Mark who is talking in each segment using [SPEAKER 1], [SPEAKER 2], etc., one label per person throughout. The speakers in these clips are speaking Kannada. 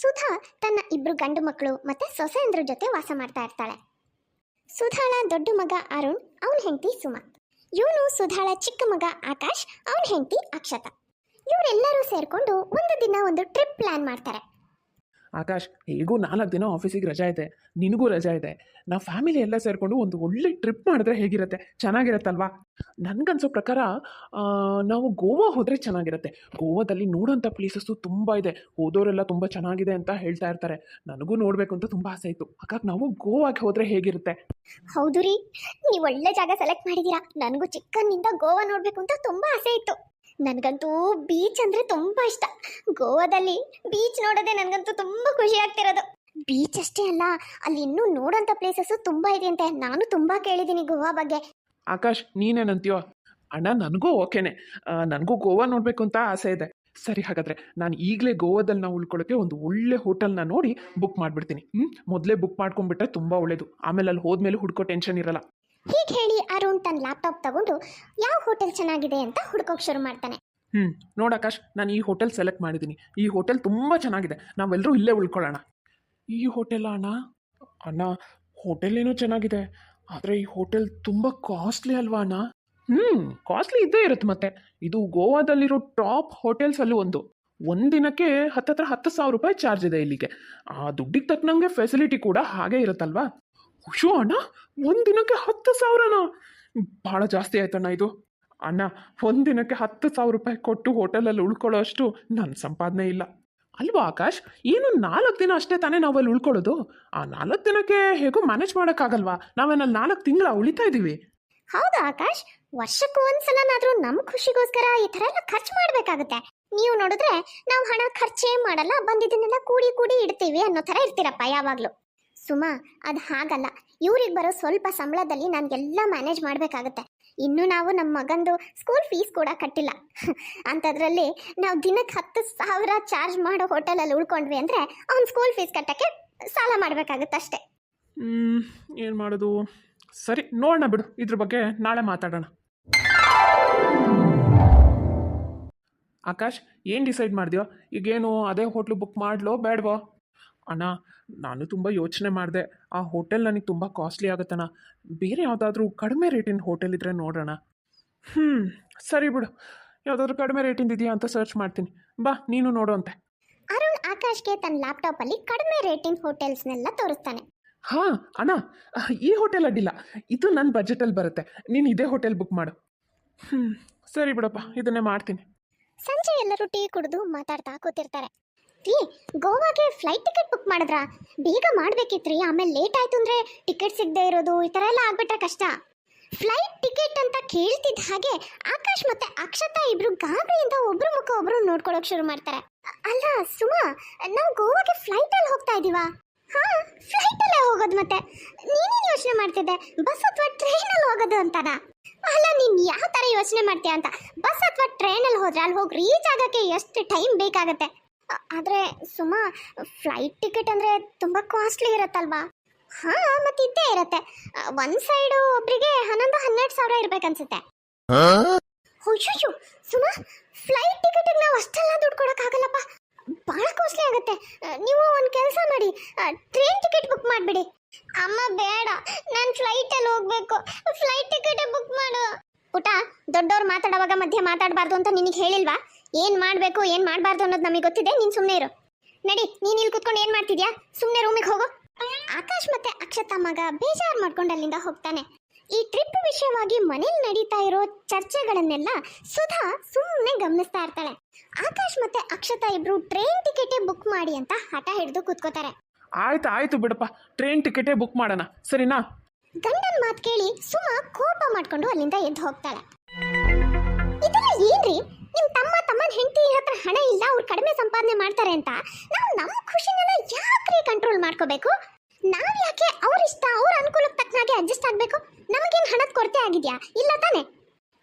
[SPEAKER 1] ಸುಧಾ ತನ್ನ ಇಬ್ರು ಗಂಡು ಮಕ್ಕಳು ಮತ್ತೆ ಸೊಸೆಯಂದ್ರ ಜೊತೆ ವಾಸ ಮಾಡ್ತಾ ಇರ್ತಾಳೆ. ಸುಧಾಳ ದೊಡ್ಡ ಮಗ ಅರುಣ್, ಅವನ ಹೆಂಡತಿ ಸುಮ. ಇವನು ಸುಧಾಳ ಚಿಕ್ಕ ಮಗ ಆಕಾಶ್, ಅವನ ಹೆಂಡತಿ ಅಕ್ಷತಾ. ಇವರೆಲ್ಲರೂ ಸೇರಿಕೊಂಡು ಒಂದು ದಿನ ಒಂದು ಟ್ರಿಪ್ ಪ್ಲಾನ್ ಮಾಡ್ತಾರೆ.
[SPEAKER 2] ಆಕಾಶ್ ಹೇಗೂ ನಾಲ್ಕು ದಿನ ಆಫೀಸಿಗೆ ರಜಾ ಇದೆ, ನಿನಗೂ ರಜಾ ಇದೆ. ನಾವು ಫ್ಯಾಮಿಲಿ ಎಲ್ಲ ಸೇರಿಕೊಂಡು ಒಂದು ಒಳ್ಳೆ ಟ್ರಿಪ್ ಮಾಡಿದ್ರೆ ಹೇಗಿರುತ್ತೆ? ಚೆನ್ನಾಗಿರುತ್ತಲ್ವಾ? ನನಗನ್ಸೋ ಪ್ರಕಾರ ನಾವು ಗೋವಾ ಹೋದರೆ ಚೆನ್ನಾಗಿರುತ್ತೆ. ಗೋವಾದಲ್ಲಿ ನೋಡೋಂಥ ಪ್ಲೇಸಸ್ಸು ತುಂಬ ಇದೆ. ಹೋದೋರೆಲ್ಲ ತುಂಬ ಚೆನ್ನಾಗಿದೆ ಅಂತ ಹೇಳ್ತಾ ಇರ್ತಾರೆ. ನನಗೂ ನೋಡಬೇಕು ಅಂತ ತುಂಬ ಆಸೆ ಇತ್ತು. ಹಾಗಾಗಿ ನಾವು ಗೋವಾಗೆ ಹೋದರೆ ಹೇಗಿರುತ್ತೆ?
[SPEAKER 1] ಹೌದು ರೀ. ನೀವು ಒಳ್ಳೆ ಜಾಗ ಸೆಲೆಕ್ಟ್ ಮಾಡಿದ್ದೀರಾ ನನಗೂ ಚಿಕ್ಕನ್ನಿಂದ ಗೋವಾ ನೋಡಬೇಕು ಅಂತ ತುಂಬ ಆಸೆ ಇತ್ತು. ನನಗಂತೂ ಬೀಚ್ ಅಂದ್ರೆ ತುಂಬಾ ಇಷ್ಟ. ಗೋವಾದಲ್ಲಿ ಬೀಚ್ ನೋಡೋದೇ ನನಗಂತೂ ತುಂಬಾ ಖುಷಿ ಆಗ್ತಿರೋದು. ಬೀಚ್ ಅಷ್ಟೇ ಅಲ್ಲ, ಅಲ್ಲಿ ಇನ್ನೂ ನೋಡೋಂಥ ಪ್ಲೇಸಸ್ಸು ತುಂಬಾ ಇದೆ ಅಂತೆ ನಾನು ತುಂಬಾ ಕೇಳಿದ್ದೀನಿ ಗೋವಾ ಬಗ್ಗೆ.
[SPEAKER 2] ಆಕಾಶ್, ನೀನೇನಂತೀಯೋ? ಅಣ್ಣ, ನನಗೂ ಓಕೆನೆ. ನನಗೂ ಗೋವಾ ನೋಡಬೇಕು ಅಂತ ಆಸೆ ಇದೆ. ಸರಿ, ಹಾಗಾದರೆ ನಾನು ಈಗಲೇ ಗೋವಾದಲ್ಲಿ ನಾವು ಉಳ್ಕೊಳ್ಳೋಕೆ ಒಂದು ಒಳ್ಳೆ ಹೋಟೆಲ್ನ ನೋಡಿ ಬುಕ್ ಮಾಡಿಬಿಡ್ತೀನಿ. ಹ್ಞೂ ಮೊದಲೇ ಬುಕ್ ಮಾಡ್ಕೊಂಡ್ಬಿಟ್ರೆ ತುಂಬ ಒಳ್ಳೇದು. ಆಮೇಲೆ ಅಲ್ಲಿ ಹೋದ್ಮೇಲೆ ಹುಡ್ಕೋ ಟೆನ್ಷನ್ ಇರಲ್ಲ.
[SPEAKER 1] ಹೀಗೆ ಹೇಳಿ ಅರುಣ್ ತನ್ನ ಲ್ಯಾಪ್ಟಾಪ್ ತಗೊಂಡು ಯಾವ ಹೋಟೆಲ್ ಚೆನ್ನಾಗಿದೆ ಅಂತ ಹುಡ್ಕೋಕ್ ಶುರು ಮಾಡ್ತಾನೆ.
[SPEAKER 2] ಹ್ಞೂ ನೋಡಕಾಶ್ ನಾನು ಈ ಹೋಟೆಲ್ ಸೆಲೆಕ್ಟ್ ಮಾಡಿದ್ದೀನಿ ಈ ಹೋಟೆಲ್ ತುಂಬ ಚೆನ್ನಾಗಿದೆ. ನಾವೆಲ್ಲರೂ ಇಲ್ಲೇ ಉಳ್ಕೊಳ್ಳೋಣ. ಈ ಹೋಟೆಲ್ ಅಣ್ಣ? ಅಣ್ಣ ಹೋಟೆಲ್ ಏನೋ ಚೆನ್ನಾಗಿದೆ. ಆದರೆ ಈ ಹೋಟೆಲ್ ತುಂಬ ಕಾಸ್ಟ್ಲಿ ಅಲ್ವಾ ಅಣ್ಣ? ಹ್ಞೂ ಕಾಸ್ಟ್ಲಿ ಇದ್ದೇ ಇರುತ್ತೆ ಮತ್ತೆ. ಇದು ಗೋವಾದಲ್ಲಿರೋ ಟಾಪ್ ಹೋಟೆಲ್ಸಲ್ಲೂ ಒಂದು. ಒಂದಿನಕ್ಕೆ ಹತ್ತತ್ರ ಹತ್ತು ಸಾವಿರ ರೂಪಾಯಿ ಚಾರ್ಜ್ ಇದೆ ಇಲ್ಲಿಗೆ. ಆ ದುಡ್ಡಿಗೆ ತಕ್ಕನಂಗೆ ಫೆಸಿಲಿಟಿ ಕೂಡ ಹಾಗೆ ಇರುತ್ತಲ್ವಾ? ಹುಷು ಅಣ್ಣ ಒಂದಿನಕ್ಕೆ ಹತ್ತು ಸಾವಿರನಾ? ಭಾಳ ಜಾಸ್ತಿ ಆಯ್ತಣ್ಣ ಇದು. ಅಣ್ಣ ಒಂದಿನಕ್ಕೆ ಹತ್ತು ಸಾವಿರ ರೂಪಾಯಿ ಕೊಟ್ಟು ಹೋಟೆಲಲ್ಲಿ ಉಳ್ಕೊಳ್ಳೋ ಅಷ್ಟು ನನ್ನ ಸಂಪಾದನೆ ಇಲ್ಲ. ಅಲ್ವಾ ಆಕಾಶ್? ಏನು ನಾಲ್ಕು ದಿನ ಅಷ್ಟೇ ತಾನೇ ನಾವಲ್ಲಿ ಉಳ್ಕೊಳ್ಳೋದು. ಆ ನಾಲ್ಕು ದಿನಕ್ಕೆ ಹೇಗೋ ಮ್ಯಾನೇಜ್ ಮಾಡೋಕ್ಕಾಗಲ್ವಾ? ನಾವೇನಲ್ಲಿ ನಾಲ್ಕು ತಿಂಗಳ ಉಳಿತಾ ಇದ್ದೀವಿ
[SPEAKER 1] ಹೌದು ಆಕಾಶ್, ವರ್ಷಕ್ಕೂ ಒಂದ್ಸಲನಾದ್ರೂ ನಮ್ಮ ಖುಷಿಗೋಸ್ಕರ ಈ ತರ ಎಲ್ಲ ಖರ್ಚು ಮಾಡಬೇಕಾಗುತ್ತೆ. ನೀವು ನೋಡಿದ್ರೆ ನಾವು ಹಣ ಖರ್ಚೇ ಮಾಡಲ್ಲ, ಬಂದಿದ್ದನ್ನೆಲ್ಲ ಕೂಡಿ ಕೂಡಿ ಇಡ್ತೀವಿ ಅನ್ನೋ ತರ ಇರ್ತೀರಪ್ಪ ಯಾವಾಗ್ಲೂ. ಸುಮಾ, ಅದು ಹಾಗಲ್ಲ. ಇವ್ರಿಗೆ ಬರೋ ಸ್ವಲ್ಪ ಸಂಬಳದಲ್ಲಿ ನನಗೆಲ್ಲ ಮ್ಯಾನೇಜ್ ಮಾಡಬೇಕಾಗುತ್ತೆ. ಇನ್ನು ನಾವು ನಮ್ಮ ಮಗಂದು ಸ್ಕೂಲ್ ಫೀಸ್ ಕೂಡ ಕಟ್ಟಿಲ್ಲ. ಅಂಥದ್ರಲ್ಲಿ ನಾವು ದಿನಕ್ಕೆ ಹತ್ತು ಸಾವಿರ ಚಾರ್ಜ್ ಮಾಡೋ ಹೋಟೆಲಲ್ಲಿ ಉಳ್ಕೊಂಡ್ವಿ ಅಂದರೆ ಅವ್ನು ಸ್ಕೂಲ್ ಫೀಸ್ ಕಟ್ಟೋಕ್ಕೆ ಸಾಲ ಮಾಡಬೇಕಾಗುತ್ತೆ ಅಷ್ಟೇ.
[SPEAKER 2] ಏನು ಮಾಡೋದು? ಸರಿ, ನೋಡೋಣ ಬಿಡು. ಇದ್ರ ಬಗ್ಗೆ ನಾಳೆ ಮಾತಾಡೋಣ. ಆಕಾಶ್, ಏನು ಡಿಸೈಡ್ ಮಾಡಿದ್ಯೋ? ಈಗೇನು ಅದೇ ಹೋಟ್ಲು ಬುಕ್ ಮಾಡ್ಲೋ, ಬೇಡವೋ? ಅಣ್ಣ ನಾನು ತುಂಬ ಯೋಚನೆ ಮಾಡಿದೆ. ಆ ಹೋಟೆಲ್ ನನಗೆ ತುಂಬ ಕಾಸ್ಟ್ಲಿ ಆಗುತ್ತಣ್ಣ. ಬೇರೆ ಯಾವುದಾದ್ರೂ ಕಡಿಮೆ ರೇಟಿನ ಹೋಟೆಲ್ ಇದ್ದರೆ ನೋಡೋಣ. ಹ್ಞೂ ಸರಿ ಬಿಡು. ಯಾವುದಾದ್ರೂ ಕಡಿಮೆ ರೇಟಿಂದ ಇದೆಯಾ ಅಂತ ಸರ್ಚ್ ಮಾಡ್ತೀನಿ. ಬಾ ನೀನು ನೋಡು ಅಂತೆ.
[SPEAKER 1] ಅರುಣ್ ಆಕಾಶ್ಗೆ ತನ್ನ ಲ್ಯಾಪ್ಟಾಪಲ್ಲಿ ಕಡಿಮೆ ರೇಟಿನ ಹೋಟೆಲ್ಸ್ನೆಲ್ಲ ತೋರಿಸ್ತಾನೆ.
[SPEAKER 2] ಹಾಂ ಅಣ್ಣ ಈ ಹೋಟೆಲ್ ಅಡ್ಡಿಲ್ಲ. ಇದು ನನ್ನ ಬಜೆಟಲ್ಲಿ ಬರುತ್ತೆ. ನೀನು ಇದೇ ಹೋಟೆಲ್ ಬುಕ್ ಮಾಡು. ಹ್ಞೂ ಸರಿ ಬಿಡಪ್ಪ ಇದನ್ನೇ ಮಾಡ್ತೀನಿ.
[SPEAKER 1] ಸಂಜೆ ಎಲ್ಲರೂ ಟೀ ಕುಡಿದು ಮಾತಾಡ್ತಾ ಕೂತಿರ್ತಾರೆ. ರೀ ಗೋವಾಗೆ ಫ್ಲೈಟ್ ಟಿಕೆಟ್ ಬುಕ್ ಮಾಡಿದ್ರಾ? ಬೇಗ ಮಾಡ್ಬೇಕಿತ್ರಿ, ಆಮೇಲೆ ಲೇಟ್ ಆಯ್ತು ಅಂದ್ರೆ ಟಿಕೆಟ್ ಸಿಗದೆ ಇರೋದು, ಈ ಥರ ಎಲ್ಲ ಆಗ್ಬಿಟ್ರೆ ಕಷ್ಟ. ಫ್ಲೈಟ್ ಟಿಕೆಟ್ ಅಂತ ಕೇಳ್ತಿದ್ದ ಹಾಗೆ ಆಕಾಶ್ ಮತ್ತೆ ಅಕ್ಷತಾ ಇಬ್ರು ಗಾಬರಿಯಿಂದ ಒಬ್ರು ಮುಖ ಒಬ್ರು ನೋಡ್ಕೊಳಕ್ ಶುರು ಮಾಡ್ತಾರೆ. ಅಲ್ಲ, ಸುಮಾ, ನಾವು ಗೋವಾಗೆ ಫ್ಲೈಟ್ ಅಲ್ಲಿ ಹೋಗ್ತಾ ಇದೀವಾ? ಹಾ ಫ್ಲೈಟ್ ಅಲ್ಲೇ ಹೋಗೋದು ಮತ್ತೆ. ನೀನೇನು ಯೋಚನೆ ಮಾಡ್ತಿದ್ದೆ? ಬಸ್ ಅಥವಾ ಟ್ರೈನ್ ಅಲ್ಲಿ ಹೋಗೋದು ಅಂತಾನ? ಅಲ್ಲ, ನೀನ್ ಯಾವ ತರ ಯೋಚನೆ ಮಾಡ್ತೀಯ ಅಂತ. ಬಸ್ ಅಥವಾ ಟ್ರೈನ್ ಅಲ್ಲಿ ಹೋದ್ರೆ ಅಲ್ಲಿ ಹೋಗಿ ರೀಚ್ ಆಗಕ್ಕೆ ಎಷ್ಟು ಟೈಮ್ ಬೇಕಾಗತ್ತೆ? ಆದ್ರೆ ಸುಮಾ ಫ್ಲೈಟ್ ಟಿಕೆಟ್ ಅಂದ್ರೆ ತುಂಬಾ ಕಾಸ್ಟ್ಲಿ ಇರತ್ತಲ್ವಾ? ಹಾ ಮತ್ತೆ ಇದ್ದೇ ಇರತ್ತೆ. ಒಂದ್ ಸೈಡ್ ಒಬ್ರಿಗೆ ಹನ್ನೊಂದು ಹನ್ನೆರಡು ಸಾವಿರ ಇರ್ಬೇಕನ್ಸುತ್ತೆ. ಸುಮ ಸುಮಾ ಫ್ಲೈಟ್ ಟಿಕೆಟ್ ನಾವು ಅಷ್ಟೆಲ್ಲ ದುಡ್ಡು ಕೊಡಕ್ಕಾಗಲ್ಲಪ್ಪ ಬಹಳ ಕಾಸ್ಟ್ಲಿ ಆಗುತ್ತೆ ಆ, ನೀವು ಒಂದು ಕೆಲಸ ಮಾಡಿ ಟ್ರೈನ್ ಟಿಕೆಟ್ ಬುಕ್ ಮಾಡಿಬಿಡಿ ಅಮ್ಮ ಬೇಡ ನಾನು ಫ್ಲೈಟಲ್ಲಿ ಹೋಗ್ಬೇಕು ಫ್ಲೈಟ್ ಟಿಕೆಟ್ ಬುಕ್ ಮಾಡು ಪುಟ ದೊಡ್ಡವ್ರು ಮಾತಾಡುವಾಗ ಮಧ್ಯೆ ಮಾತಾಡಬಾರ್ದು ಅಂತ ನಿನಗೆ ಹೇಳಿಲ್ವಾ ಏನು ಮಾಡಬೇಕು ಏನು ಮಾಡಬಾರ್ದು ಅನ್ನೋದು ನಮಗೆ ಗೊತ್ತಿದೆ ನೀನ್ ಸುಮ್ಮನೆ ಇರು. ನಡಿ ನೀನ್ ಇಲ್ಲಿ ಕುತ್ಕೊಂಡು ಏನು ಮಾಡ್ತಿದ್ಯಾ? ಸುಮ್ಮನೆ ರೂಮಿಗೆ ಹೋಗು. ಆಕಾಶ್ ಮತ್ತೆ ಅಕ್ಷತಾ ಮಗ ಬೇಜಾರ್ ಮಾಡ್ಕೊಂಡು ಅಲ್ಲಿಂದ ಹೋಗ್ತಾನೆ. ಈ ಟ್ರಿಪ್ ವಿಷಯವಾಗಿ ಮನೇಲಿ ನಡೀತಾ ಇರೋ ಚರ್ಚೆಗಳನ್ನೆಲ್ಲ ಸುಧಾ ಸುಮ್ಮನೆ ಗಮನಿಸ್ತಾ ಇರ್ತಾಳೆ. ಆಕಾಶ್ ಮತ್ತೆ ಅಕ್ಷತಾ ಇಬ್ರು ಟ್ರೈನ್ ಟಿಕೆಟೇ ಬುಕ್ ಮಾಡಿ ಅಂತ ಹಠ ಹಿಡಿದು ಕೂತ್ಕೋತಾರೆ.
[SPEAKER 2] ಆಯ್ತು ಆಯ್ತು ಬಿಡಪ್ಪ. ಟ್ರೈನ್ ಟಿಕೆಟೇ ಬುಕ್ ಮಾಡೋಣ. ಸರಿನಾ?
[SPEAKER 1] ಗಂಡನ್ ಮಾತು ಕೇಳಿ ಸುಮಾ ಕೋಪ ಮಾಡ್ಕೊಂಡು ಅಲ್ಲಿಂದ ಎದ್ದು ಹೋಗ್ತಾಳೆ. ಇದೆಲ್ಲ ಏನ್ರಿ? ನಿಮ್ ತಮ್ಮ ತಮ್ಮನ ಹೆಂಡತಿ ಹತ್ರ ಹಣ ಇಲ್ಲ, ಅವ್ರು ಕಡಿಮೆ ಸಂಪಾದನೆ ಮಾಡ್ತಾರೆ ಅಂತ, ನಾವು ನಮ್ಮ ಖುಷಿನೆಲ್ಲ ಯಾಕ್ರಿ ಕಂಟ್ರೋಲ್ ಮಾಡ್ಕೋಬೇಕು? ನಾವು ಯಾಕೆ ಅವ್ರ ಇಷ್ಟ, ಅವ್ರ ಅನುಕೂಲಕ್ಕೆ ತಕ್ಕನಾಗೆ ಅಡ್ಜಸ್ಟ್ ಆಗಬೇಕು? ನಮಗೇನ್ ಹಣದ ಕೊರತೆ ಆಗಿದ್ಯಾ? ಇಲ್ಲ ತಾನೆ?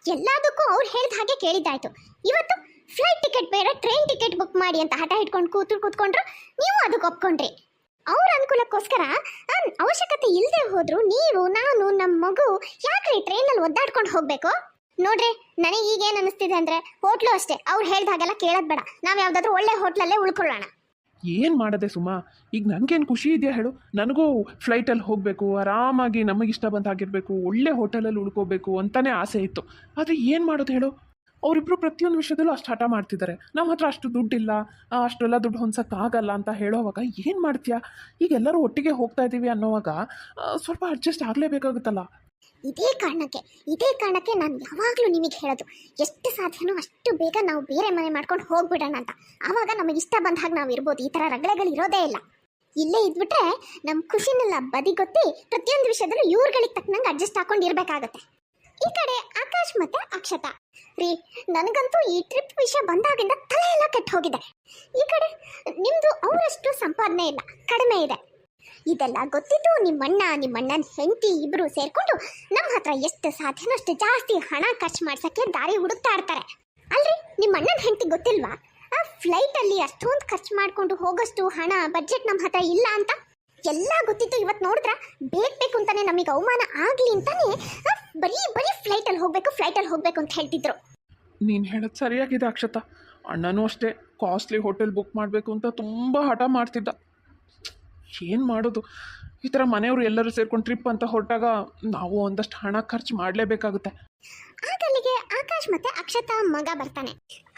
[SPEAKER 1] ಎಲ್ಲದಕ್ಕೂ ಅವ್ರು ಹೇಳಿದ ಹಾಗೆ ಕೇಳಿದ್ದಾಯ್ತು. ಇವತ್ತು ಫ್ಲೈಟ್ ಟಿಕೆಟ್ ಬೇಡ ಟ್ರೈನ್ ಟಿಕೆಟ್ ಬುಕ್ ಮಾಡಿ ಅಂತ ಹಠ ಹಿಡ್ಕೊಂಡು ಕೂತು ಕೂತ್ಕೊಂಡ್ರು ನೀವು ಅದಕ್ಕೆ ಒಪ್ಕೊಂಡ್ರಿ. ಅವ್ರ ಅನುಕೂಲಕ್ಕೋಸ್ಕರ ಅವಶ್ಯಕತೆ ಇಲ್ಲದೆ ಹೋದ್ರು ನೀವು, ನಾನು ನಮ್ಮ ಮಗು ಯಾಕ್ರಿ ಟ್ರೈನಲ್ಲಿ ಒದ್ದಾಡ್ಕೊಂಡು ಹೋಗ್ಬೇಕು? ನೋಡ್ರಿ, ನನಗೆ ಈಗೇನು ಅನಿಸ್ತಿದೆ ಅಂದ್ರೆ ಹೋಟ್ಲು ಅಷ್ಟೇ. ಅವ್ರು ಹೇಳಿದ ಹಾಗೆಲ್ಲ ಕೇಳೋದು ಬೇಡ. ನಾವು ಯಾವ್ದಾದ್ರು ಒಳ್ಳೆ ಹೋಟ್ಲಲ್ಲೇ ಉಳ್ಕೊಳ್ಳೋಣ.
[SPEAKER 2] ಏನು ಮಾಡದೆ ಸುಮಾ? ಈಗ ನನಗೇನು ಖುಷಿ ಇದೆಯಾ ಹೇಳು? ನನಗೂ ಫ್ಲೈಟಲ್ಲಿ ಹೋಗಬೇಕು, ಆರಾಮಾಗಿ ನಮಗಿಷ್ಟ ಬಂದ ಆಗಿರಬೇಕು ಒಳ್ಳೆ ಹೋಟೆಲಲ್ಲಿ ಉಳ್ಕೋಬೇಕು ಅಂತಲೇ ಆಸೆ ಇತ್ತು. ಆದರೆ ಏನು ಮಾಡೋದು ಹೇಳು? ಅವರಿಬ್ಬರು ಪ್ರತಿಯೊಂದು ವಿಷಯದಲ್ಲೂ ಅಷ್ಟು ಹಠ ಮಾಡ್ತಿದ್ದಾರೆ ನಮ್ಮ ಹತ್ರ ಅಷ್ಟು ದುಡ್ಡಿಲ್ಲ ಅಷ್ಟೆಲ್ಲ ದುಡ್ಡು ಹೊಂದ್ಸೋಕ್ಕಾಗಲ್ಲ ಅಂತ ಹೇಳೋವಾಗ ಏನು ಮಾಡ್ತೀಯಾ? ಈಗ ಎಲ್ಲರೂ ಒಟ್ಟಿಗೆ ಹೋಗ್ತಾ ಇದ್ದೀವಿ ಅನ್ನೋವಾಗ ಸ್ವಲ್ಪ ಅಡ್ಜಸ್ಟ್ ಆಗಲೇಬೇಕಾಗುತ್ತಲ್ಲ.
[SPEAKER 1] ಇದೇ ಕಾರಣಕ್ಕೆ ಇದೇ ಕಾರಣಕ್ಕೆ ನಾನು ಯಾವಾಗಲೂ ನಿಮಗೆ ಹೇಳೋದು, ಎಷ್ಟು ಸಾಧ್ಯನೋ ಅಷ್ಟು ಬೇಗ ನಾವು ಬೇರೆ ಮನೆ ಮಾಡ್ಕೊಂಡು ಹೋಗ್ಬಿಡೋಣ ಅಂತ. ಆವಾಗ ನಮಗೆ ಇಷ್ಟ ಬಂದ ಹಾಗೆ ನಾವು ಇರ್ಬೋದು, ಈ ಥರ ರಗಳೆಗಳು ಇರೋದೇ ಇಲ್ಲ. ಇಲ್ಲೇ ಇದ್ಬಿಟ್ರೆ ನಮ್ಮ ಖುಷಿನೆಲ್ಲ ಬದಿಗೊತ್ತಿ ಪ್ರತಿಯೊಂದು ವಿಷಯದಲ್ಲೂ ಇವ್ರುಗಳಿಗೆ ತಕ್ಕನಂಗೆ ಅಡ್ಜಸ್ಟ್ ಹಾಕೊಂಡು ಇರಬೇಕಾಗತ್ತೆ ಈ ಕಡೆ ಆಕಾಶ್ ಮತ್ತೆ ಅಕ್ಷತಾ. ರೀ, ನನಗಂತೂ ಈ ಟ್ರಿಪ್ ವಿಷಯ ಬಂದಾಗಿಂದ ತಲೆ ಎಲ್ಲ ಕೆಟ್ಟು ಹೋಗಿದೆ. ಈ ಕಡೆ ನಿಮ್ಮದು ಅವರಷ್ಟು ಸಂಪಾದನೆ ಇಲ್ಲ, ಕಡಿಮೆ ಇದೆ. ಇದೆಲ್ಲ ಗೊತ್ತಿದ್ದು ನಿಮ್ಮಣ್ಣ, ನಿಮ್ಮಣ್ಣನ ಹೆಂಡತಿ ಇಬ್ಬರು ಸೇರಿಕೊಂಡು ನಮ್ಮ ಹತ್ರ ಎಷ್ಟು ಸಾಧ್ಯನಷ್ಟು ಜಾಸ್ತಿ ಹಣ ಖರ್ಚು ಮಾಡ್ಸೋಕ್ಕೆ ದಾರಿ ಹುಡುಕ್ತಾ ಇರ್ತಾರೆ. ಅಲ್ರಿ, ನಿಮ್ಮಣ್ಣನ ಹೆಂಡತಿ ಗೊತ್ತಿಲ್ವಾ? ಆ ಫ್ಲೈಟಲ್ಲಿ ಅಷ್ಟೊಂದು ಖರ್ಚು ಮಾಡಿಕೊಂಡು ಹೋಗೋಷ್ಟು ಹಣ ಬಜೆಟ್ ನಮ್ಮ ಹತ್ರ ಇಲ್ಲ ಅಂತ? ಎಲ್ಲ ಗೊತ್ತಿತ್ತು ಇವತ್ತು ನೋಡಿದ್ರ ಬೇಕು ಅಂತಾನೆ ನಮಗೆ ಅವಮಾನ ಆಗಲಿ ಅಂತಾನೆ ಬರೀ ಬರೀ ಫ್ಲೈಟಲ್ಲಿ ಹೋಗಬೇಕು ಫ್ಲೈಟಲ್ಲಿ ಹೋಗ್ಬೇಕು ಅಂತ ಹೇಳ್ತಿದ್ರು.
[SPEAKER 2] ನೀನು ಹೇಳೋದು ಸರಿಯಾಗಿದೆ ಅಕ್ಷತಾ. ಅಣ್ಣನೂ ಅಷ್ಟೇ ಕಾಸ್ಟ್ಲಿ ಹೋಟೆಲ್ ಬುಕ್ ಮಾಡಬೇಕು ಅಂತ ತುಂಬ ಹಠ ಮಾಡ್ತಿದ್ದ. ಏನು ಮಾಡೋದು? ಈ ಥರ ಮನೆಯವರು ಎಲ್ಲರೂ ಸೇರ್ಕೊಂಡು ಟ್ರಿಪ್ ಅಂತ ಹೊರಟಾಗ ನಾವು ಒಂದಷ್ಟು ಹಣ ಖರ್ಚು ಮಾಡಲೇಬೇಕಾಗುತ್ತೆ.
[SPEAKER 1] ಆಗಲ್ಲಿಗೆ ಆಕಾಶ್ ಮತ್ತೆ ಅಕ್ಷತಾ ಮಗ ಬರ್ತಾನೆ.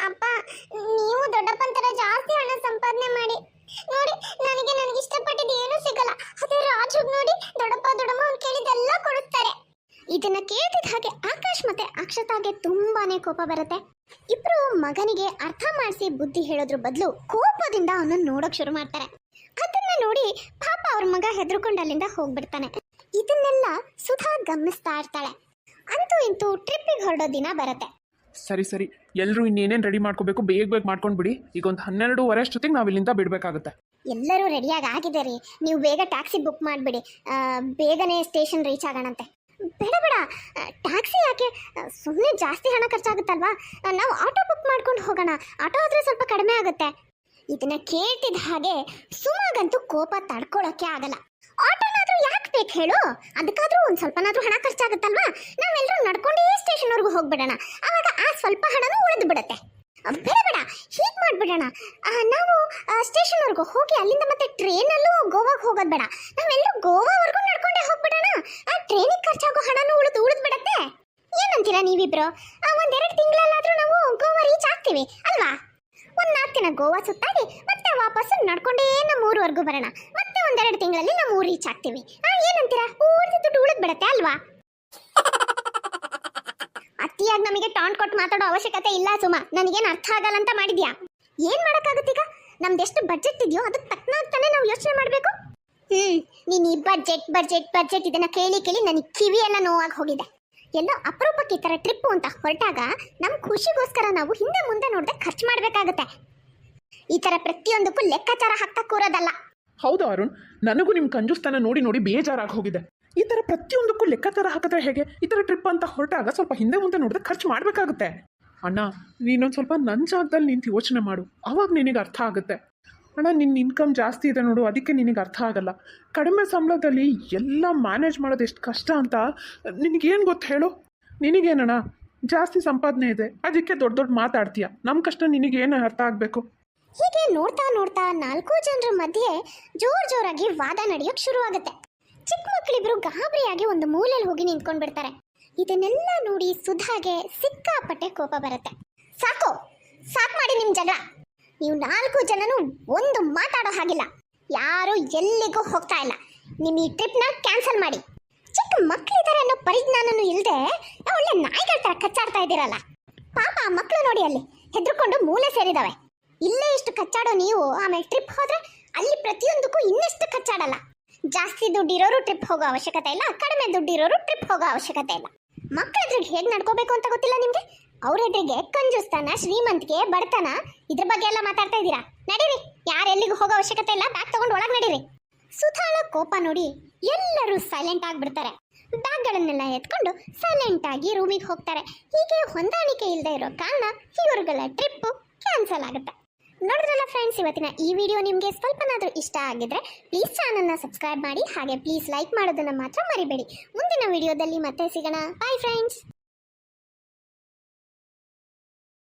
[SPEAKER 1] ಅಪ್ಪ, ನೀವು ದೊಡ್ಡಪ್ಪನ ತರ ಜಾಸ್ತಿ ಹಣ ಸಂಪಾದನೆ ಮಾಡಿ. ನೋಡಿ, ನನಗೆ ನನಗೆ ಇಷ್ಟಪಟ್ಟಿದ್ದು ಏನೂ ಸಿಗಲ್ಲ. ಅದೇ ರಾಜು ನೋಡಿ ದೊಡ್ಡಪ್ಪ ದೊಡ್ಡಮ್ಮ ಅವ್ನು ಕೇಳಿದ್ದೆಲ್ಲ ಕೊಡುತ್ತಾರೆ. ಇದನ್ನ ಕೇಳಿದ ಹಾಗೆ ಆಕಾಶ್ ಮತ್ತೆ ಅಕ್ಷತಾಗೆ ತುಂಬಾನೇ ಕೋಪ ಬರುತ್ತೆ. ಇಬ್ರು ಮಗನಿಗೆ ಅರ್ಥ ಮಾಡಿಸಿ ಬುದ್ಧಿ ಹೇಳೋದ್ರ ಬದಲು ಕೋಪದಿಂದ ಅವನನ್ನ ನೋಡಕ್ ಶುರು ಮಾಡ್ತಾರೆ. ನೋಡಿ ಪಾಪ ಅವ್ರ ಮಗ ಹೆದರ್ಕೊಂಡು ಅಲ್ಲಿಂದ ಹೋಗ್ಬಿಡ್ತಾನೆ. ಇದನ್ನೆಲ್ಲ ಸುಧಾ ಗಮನಿಸ್ತಾ ಇರ್ತಾಳೆ. ಅಂತೂ ಇಂತೂ ಟ್ರಿಪ್ಪಿಗೆ ಹೊರಡೋ ದಿನ ಬರುತ್ತೆ.
[SPEAKER 2] ಸರಿ ಸರಿ. ಎಲ್ಲರೂ ಇನ್ನೇನೇನು ರೆಡಿ ಮಾಡ್ಕೋಬೇಕು ಬೇಗ ಬೇಗ ಮಾಡ್ಕೊಂಡ್ಬಿಡಿ ಈಗ ಒಂದು ಹನ್ನೆರಡೂವರೆ ಅಷ್ಟೊತ್ತಿಗೆ ನಾವು ಇಲ್ಲಿಂದ ಬಿಡಬೇಕಾಗುತ್ತೆ.
[SPEAKER 1] ಎಲ್ಲರೂ ರೆಡಿಯಾಗಿ ಆಗಿದೆ ರೀ. ನೀವು ಬೇಗ ಟ್ಯಾಕ್ಸಿ ಬುಕ್ ಮಾಡಿಬಿಡಿ. ಬೇಗನೆ ಸ್ಟೇಷನ್ ರೀಚ್ ಆಗೋಣಂತೆ. ಬೇಡ ಬೇಡ. ಟ್ಯಾಕ್ಸಿ ಯಾಕೆ? ಸುಮ್ಮನೆ ಜಾಸ್ತಿ ಹಣ ಖರ್ಚಾಗುತ್ತಲ್ವಾ? ನಾವು ಆಟೋ ಬುಕ್ ಮಾಡ್ಕೊಂಡು ಹೋಗೋಣ. ಆಟೋ ಆದರೆ ಸ್ವಲ್ಪ ಕಡಿಮೆ ಆಗುತ್ತೆ. ಇದನ್ನ ಕೇಳ್ತಿದ್ದ ಹಾಗೆ ಸುಮಾಗಂತೂ ಕೋಪ ತಡ್ಕೊಳಕ್ಕೆ ಆಗಲ್ಲ. ಆಟೋನಾದ್ರೂ ಯಾಕೆ ಬೇಕು ಹೇಳು? ಅದಕ್ಕಾದ್ರೂ ಒಂದು ಸ್ವಲ್ಪನಾದ್ರೂ ಹಣ ಖರ್ಚಾಗುತ್ತಲ್ವಾ? ನಾವೆಲ್ಲರೂ ನಡ್ಕೊಂಡೇ ಸ್ಟೇಷನ್ವರೆಗೂ ಹೋಗ್ಬಿಡೋಣ. ಆವಾಗ ಆ ಸ್ವಲ್ಪ ಹಣನೂ ಉಳಿದು ಬಿಡುತ್ತೆ ಬೇಡ ಬೇಡ. ಹೀಗೆ ಮಾಡ್ಬಿಡೋಣ. ನಾವು ಸ್ಟೇಷನ್ವರೆಗೂ ಹೋಗಿ ಅಲ್ಲಿಂದ ಮತ್ತೆ ಟ್ರೈನಲ್ಲೂ ಗೋವಾಗೆ ಹೋಗೋದು ಬೇಡ. ನಾವೆಲ್ಲರೂ ಗೋವಾವರೆಗೂ ನಡ್ಕೊಂಡೇ ಹೋಗ್ಬಿಡೋಣ. ಆ ಟ್ರೈನಿಗೆ ಖರ್ಚಾಗೋ ಹಣನೂ ಉಳಿದು ಉಳಿದು ಬಿಡತ್ತೆ ಏನಂತೀರಾ ನೀವಿಬ್ರು? ಒಂದೆರಡು ತಿಂಗಳಲ್ಲಾದ್ರೂ ನಾವು ಗೋವಾ ರೀಚ್ ಆಗ್ತೀವಿ, ಅಲ್ವಾ? ಒಂದ್ ನಾಲ್ಕು ದಿನ ಗೋವಾ ಸುತ್ತಾಡಿ ಮತ್ತೆ ವಾಪಸ್ ನಡ್ಕೊಂಡೇ ನಮ್ಮ ಊರ್ವರೆಗೂ ಬರೋಣ. ಮತ್ತೆ ಒಂದೆರಡು ತಿಂಗಳಲ್ಲಿ ನಮ್ಮ ಊರು ರೀಚ್ ಆಗ್ತೀವಿ. ಆ, ಏನಂತೀರಾ? ಪೂರ್ತಿ ದುಡ್ಡು ಉಳಿದ್ ಬಿಡತ್ತೆ ಅಲ್ವಾ? ಅತಿಯಾಗಿ ನಮಗೆ ಟಾಂಟ್ ಕೊಟ್ಟು ಮಾತಾಡೋ ಅವಶ್ಯಕತೆ ಇಲ್ಲ ಸುಮ. ನನಗೇನು ಅರ್ಥ ಆಗಲ್ಲ ಅಂತ ಮಾಡಿದ್ಯಾ? ಏನ್ ಮಾಡಕ್ಕಾಗತ್ತೀಗ ನಮ್ದೆಷ್ಟು ಬಜೆಟ್ ಇದೆಯೋ ಅದಕ್ಕೆ ತಕ್ಕನಾಗ್ತಾನೆ ನಾವು ಯೋಚನೆ ಮಾಡಬೇಕು? ಹ್ಮ್ ನೀನ್ ಈ ಬಜೆಟ್ ಬಜೆಟ್ ಬಜೆಟ್ ಇದನ್ನ ಕೇಳಿ ಕೇಳಿ ನನಗೆ ಕಿವಿ ಎಲ್ಲ ನೋವಾಗಿ ಹೋಗಿದೆ. ಎಲ್ಲೋ ಅಪರೂಪಕ್ಕೆ ಈ ಥರ ಟ್ರಿಪ್ ಅಂತ ಹೊರಟಾಗ ನಮ್ಮ ಖುಷಿಗೋಸ್ಕರ ನಾವು ಹಿಂದೆ ಮುಂದೆ ನೋಡದೆ ಖರ್ಚು ಮಾಡಬೇಕಾಗುತ್ತೆ. ಈ ಥರ ಪ್ರತಿಯೊಂದಕ್ಕೂ ಲೆಕ್ಕಾಚಾರ ಹಾಕ್ತಾ ಕೂರೋದಲ್ಲ.
[SPEAKER 2] ಹೌದು ಅರುಣ್, ನನಗೂ ನಿಮ್ಮ ಕಂಜೂಸ್ತನ ನೋಡಿ ನೋಡಿ ಬೇಜಾರಾಗಿ ಹೋಗಿದೆ. ಈ ಥರ ಪ್ರತಿಯೊಂದಕ್ಕೂ ಲೆಕ್ಕಾಚಾರ ಹಾಕಿದ್ರೆ ಹೇಗೆ? ಈ ಥರ ಟ್ರಿಪ್ ಅಂತ ಹೊರಟಾಗ ಸ್ವಲ್ಪ ಹಿಂದೆ ಮುಂದೆ ನೋಡಿದ್ರೆ ಖರ್ಚು ಮಾಡಬೇಕಾಗುತ್ತೆ. ಅಣ್ಣ, ನೀನೊಂದು ಸ್ವಲ್ಪ ನನ್ನ ಜಾಗದಲ್ಲಿ ನಿಂತು ಯೋಚನೆ ಮಾಡು. ಅವಾಗ ನಿನಗೆ ಅರ್ಥ ಆಗುತ್ತೆ. ಅಣ್ಣ ನಿನ್ನ ಇನ್ಕಮ್ ಜಾಸ್ತಿ ಇದೆ ನೋಡು, ಅದಕ್ಕೆ ನಿನಗೆ ಅರ್ಥ ಆಗಲ್ಲ. ಕಡಿಮೆ ಸಂಬಳದಲ್ಲಿ ಎಲ್ಲ ಮ್ಯಾನೇಜ್ ಮಾಡೋದು ಎಷ್ಟು ಕಷ್ಟ ಅಂತ ನಿನಗೇನು ಗೊತ್ತು ಹೇಳು? ನಿನಗೇನಣ್ಣ, ಜಾಸ್ತಿ ಸಂಪಾದನೆ ಇದೆ, ಅದಕ್ಕೆ ದೊಡ್ಡ ದೊಡ್ಡ ಮಾತಾಡ್ತೀಯ. ನಮ್ಮ ಕಷ್ಟ ನಿನಗೇನು ಅರ್ಥ ಆಗಬೇಕು?
[SPEAKER 1] ಹೀಗೆ ನೋಡ್ತಾ ನೋಡ್ತಾ ನಾಲ್ಕು ಜನರ ಮಧ್ಯೆ ಜೋರ್ ಜೋರಾಗಿ ವಾದ ನಡೆಯೋಕ್ ಶುರುವಾಗುತ್ತೆ ಚಿಕ್ಕ ಮಕ್ಕಳಿಬ್ರು ಗಾಬರಿಯಾಗಿ ಒಂದು ಮೂಲೆಯಲ್ಲಿ ಹೋಗಿ ನಿಂತ್ಕೊಂಡ್ ಬಿಡ್ತಾರೆ. ಇದನ್ನೆಲ್ಲ ನೋಡಿ ಸುಧಾಗೆ ಸಿಕ್ಕಾಪಟ್ಟೆ ಕೋಪ ಬರುತ್ತೆ. ಸಾಕು ಸಾಕು ಮಾಡಿ ನಿಮ್ ಜಗಳ ನೀವು ನಾಲ್ಕು ಜನನು ಒಂದು ಮಾತಾಡೋ ಹಾಗಿಲ್ಲ. ಯಾರು ಎಲ್ಲಿಗೂ ಹೋಗ್ತಾ ಇಲ್ಲ. ನಿಮ್ಮ ಈ ಟ್ರಿಪ್ನ ಕ್ಯಾನ್ಸಲ್ ಮಾಡಿ. ಚಿಕ್ಕ ಮಕ್ಕಳಿದ್ದಾರೆ ಅನ್ನೋ ಪರಿಜ್ಞಾನನೂ ಇಲ್ಲದೆ ಒಳ್ಳೆ ನಾಯಿಗಳ ತರ ಕಚ್ಚಾಡ್ತಾ ಇದ್ದೀರಲ್ಲ. ಪಾಪ ಮಕ್ಕಳು ನೋಡಿ ಅಲ್ಲಿ ಹೆದರ್ಕೊಂಡು ಮೂಲೆ ಸೇರಿದಾವೆ. ಇಲ್ಲೇ ಇಷ್ಟು ಕಚ್ಚಾಡೋ ನೀವು ಆಮೇಲೆ ಟ್ರಿಪ್ ಹೋದ್ರೆ ಅಲ್ಲಿ ಪ್ರತಿಯೊಂದಕ್ಕೂ ಇನ್ನಷ್ಟು ಕಚ್ಚಾಡಲ್ಲ. ಜಾಸ್ತಿ ದುಡ್ಡಿರೋರು ಟ್ರಿಪ್ ಹೋಗೋ ಅವಶ್ಯಕತೆ ಇಲ್ಲ, ಕಡಿಮೆ ದುಡ್ಡಿರೋರು ಟ್ರಿಪ್ ಹೋಗೋ ಅವಶ್ಯಕತೆ ಇಲ್ಲ. ಮಕ್ಕಳ ಎದುರಿಗೆ ಹೇಗೆ ನಡ್ಕೋಬೇಕು ಅಂತ ಗೊತ್ತಿಲ್ಲ ನಿಮ್ಗೆ? ಅವ್ರ ಎದುರಿಗೆ ಕಂಜುಸ್ತಾನ, ಶ್ರೀಮಂತಿಗೆ ಬಡತನ, ಇದ್ರ ಬಗ್ಗೆ ಎಲ್ಲ ಮಾತಾಡ್ತಾ ಇದ್ದೀರಾ? ನಡೀರಿ. ಯಾರು ಎಲ್ಲಿಗೂ ಹೋಗೋ ಅವಶ್ಯಕತೆ ಇಲ್ಲ. ಬ್ಯಾಗ್ ತಗೊಂಡು ಒಳಗೆ ನಡೀರಿ. ಸುಧಾಳ ಕೋಪ ನೋಡಿ ಎಲ್ಲರೂ ಸೈಲೆಂಟ್ ಆಗಿಬಿಡ್ತಾರೆ. ಬ್ಯಾಗ್ಗಳನ್ನೆಲ್ಲ ಎತ್ಕೊಂಡು ಸೈಲೆಂಟ್ ಆಗಿ ರೂಮಿಗೆ ಹೋಗ್ತಾರೆ. ಹೀಗೆ ಹೊಂದಾಣಿಕೆ ಇಲ್ಲದೆ ಇರೋ ಕಾರಣ ಇವರುಗಳ ಟ್ರಿಪ್ ಕ್ಯಾನ್ಸಲ್ ಆಗುತ್ತೆ. ನೋಡಿದ್ರಲ್ಲ ಫ್ರೆಂಡ್ಸ್ ಇವತ್ತಿನ ಈ ವಿಡಿಯೋ ನಿಮಗೆ ಸ್ವಲ್ಪನಾದರೂ ಇಷ್ಟ ಆಗಿದ್ರೆ ಪ್ಲೀಸ್ ಚಾನಲ್ನ ಸಬ್ಸ್ಕ್ರೈಬ್ ಮಾಡಿ, ಹಾಗೆ ಪ್ಲೀಸ್ ಲೈಕ್ ಮಾಡೋದನ್ನು ಮಾತ್ರ ಮರಿಬೇಡಿ. ಮುಂದಿನ ವಿಡಿಯೋದಲ್ಲಿ ಮತ್ತೆ ಸಿಗೋಣ. Bye friends